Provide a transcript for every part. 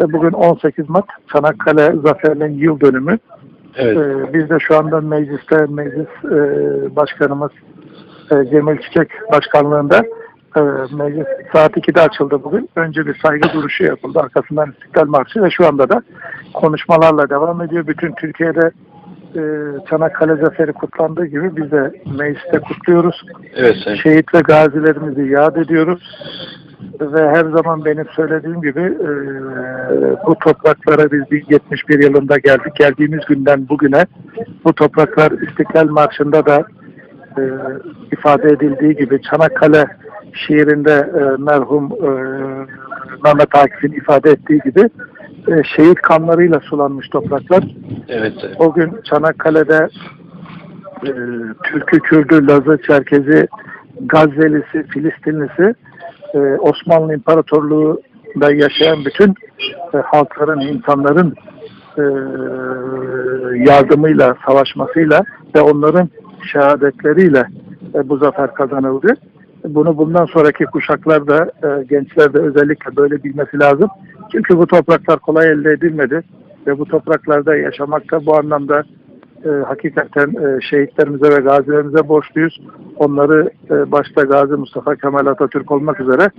E, Bugün 18 Mart Çanakkale Zaferliğin yıl dönümü. Evet. E, Biz de şu anda mecliste meclis e, başkanımız e, Cemil Çiçek başkanlığında e, meclis saat 2'de açıldı bugün. Önce bir saygı duruşu yapıldı. Arkasından İstiklal Marşı ve şu anda da konuşmalarla devam ediyor. Bütün Türkiye'de e, Çanakkale Zaferi kutlandığı gibi biz de mecliste kutluyoruz. Evet Sayın. Şehit ve gazilerimizi yad ediyoruz. Ve her zaman benim söylediğim gibi e, bu topraklara biz 1071 yılında geldik. Geldiğimiz günden bugüne bu topraklar İstiklal Marşı'nda da e, ifade edildiği gibi Çanakkale şiirinde e, merhum e, Mehmet Akif'in ifade ettiği gibi e, şehit kanlarıyla sulanmış topraklar. Evet. O gün Çanakkale'de e, Türk'ü, Kürd'ü, Laz'ı, Çerkez'i, Gazze'lisi, Filistinlisi e, Osmanlı İmparatorluğu'da yaşayan bütün e, halkların, insanların e, yardımıyla, savaşmasıyla ve onların şehadetleriyle e, bu zafer kazanıldı. Bunu bundan sonraki kuşaklar da, e, gençler de özellikle böyle bilmesi lazım. Çünkü bu topraklar kolay elde edilmedi ve bu topraklarda yaşamak da bu anlamda e, hakikaten e, şehitlerimize ve gazilerimize borçluyuz. Onları e, başta Gazi Mustafa Kemal Atatürk olmak üzere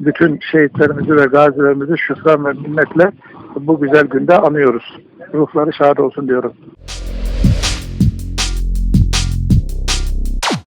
bütün şehitlerimizi ve gazilerimizi şükran ve minnetle bu güzel günde anıyoruz. Ruhları şad olsun diyorum.